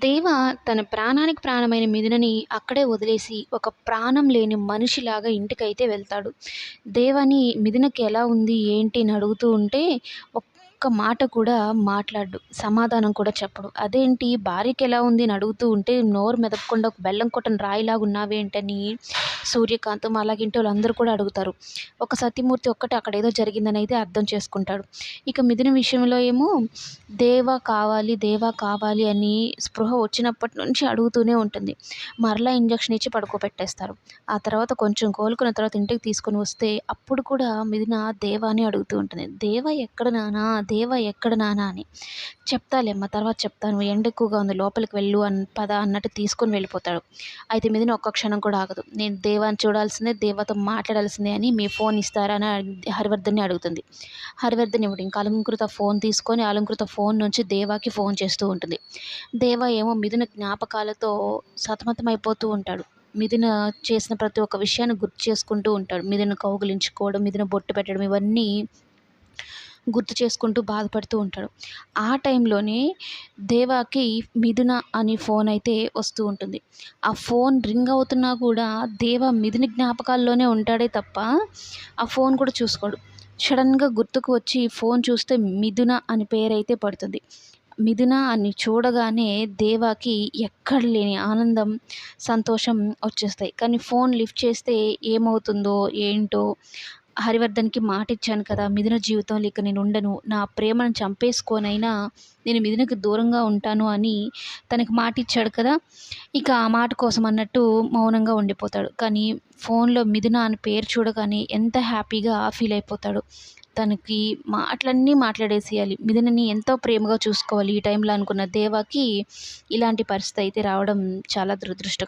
దేవ తన ప్రాణానికి ప్రాణమైన మిథునని అక్కడే వదిలేసి ఒక ప్రాణం లేని మనిషిలాగా ఇంటికైతే వెళ్తాడు. దేవని మిథునకి ఎలా ఉంది ఏంటి అని అడుగుతూ ఉంటే ఒక్క మాట కూడా మాట్లాడు సమాధానం కూడా చెప్పడు. అదేంటి భార్యకి ఎలా ఉంది అని అడుగుతూ ఉంటే నోరు మెదపకుండా ఒక బెల్లం కొట్టని రాయిలాగా ఉన్నావేంటని సూర్యకాంతం అలాగే ఇంటి వాళ్ళందరూ కూడా అడుగుతారు. ఒక సత్యమూర్తి ఒక్కటే అక్కడ ఏదో జరిగిందని అయితే అర్థం చేసుకుంటాడు. ఇక మిథున విషయంలో ఏమో దేవా కావాలి దేవా కావాలి అని స్పృహ వచ్చినప్పటి నుంచి అడుగుతూనే ఉంటుంది. మరలా ఇంజక్షన్ ఇచ్చి పడుకోబెట్టేస్తారు. ఆ తర్వాత కొంచెం కోలుకున్న తర్వాత ఇంటికి తీసుకొని వస్తే అప్పుడు కూడా మిథున దేవా అని అడుగుతూ ఉంటుంది. దేవ ఎక్కడ నానా? దేవ ఎక్కడ నానా అని. చెప్తాలేమ్మ తర్వాత చెప్తాను. ఎండ ఎక్కువగా ఉంది లోపలికి వెళ్ళు అన్ పద అన్నట్టు తీసుకొని వెళ్ళిపోతాడు. అయితే మిథున ఒక్క క్షణం కూడా ఆగదు. నేను దేవాన్ని చూడాల్సిందే దేవతో మాట్లాడాల్సిందే అని మీ ఫోన్ ఇస్తారని హరివర్ధన్ని అడుగుతుంది. హరివర్ధన్ ఇవ్వడం ఇంకా అలంకృత ఫోన్ తీసుకొని అలంకృత ఫోన్ నుంచి దేవాకి ఫోన్ చేస్తూ ఉంటుంది. దేవా ఏమో మిథున జ్ఞాపకాలతో సతమతమైపోతూ ఉంటాడు. మిథున చేసిన ప్రతి ఒక్క విషయాన్ని గుర్తు చేసుకుంటూ ఉంటాడు. మిథున కౌగులించుకోవడం మిథున బొట్టు పెట్టడం ఇవన్నీ గుర్తు చేసుకుంటూ బాధపడుతూ ఉంటాడు. ఆ టైంలోనే దేవాకి మిథున అని ఫోన్ అయితే వస్తూ ఉంటుంది. ఆ ఫోన్ రింగ్ అవుతున్నా కూడా దేవ మిథుని జ్ఞాపకాల్లోనే ఉంటాడే తప్ప ఆ ఫోన్ కూడా చూసుకోడు. సడన్గా గుర్తుకు వచ్చి ఫోన్ చూస్తే మిథున అని పేరైతే పడుతుంది. మిథున అని చూడగానే దేవాకి ఎక్కడ లేని ఆనందం సంతోషం వచ్చేస్తాయి. కానీ ఫోన్ లిఫ్ట్ చేస్తే ఏమవుతుందో ఏంటో హరివర్ధన్కి మాట ఇచ్చాను కదా మిథున జీవితంలో ఇక నేను ఉండను నా ప్రేమను చంపేసుకోనైనా నేను మిథునకి దూరంగా ఉంటాను అని తనకి మాట ఇచ్చాడు కదా ఇక ఆ మాట కోసం అన్నట్టు మౌనంగా ఉండిపోతాడు. కానీ ఫోన్లో మిథున అని పేరు చూడగానే ఎంత హ్యాపీగా ఫీల్ అయిపోతాడు. తనకి మాటలన్నీ మాట్లాడేసేయాలి. మిథునని ఎంతో ప్రేమగా చూసుకోవాలి. ఈ టైంలో అనుకున్న దేవాకి ఇలాంటి పరిస్థితి అయితే రావడం చాలా దురదృష్టం.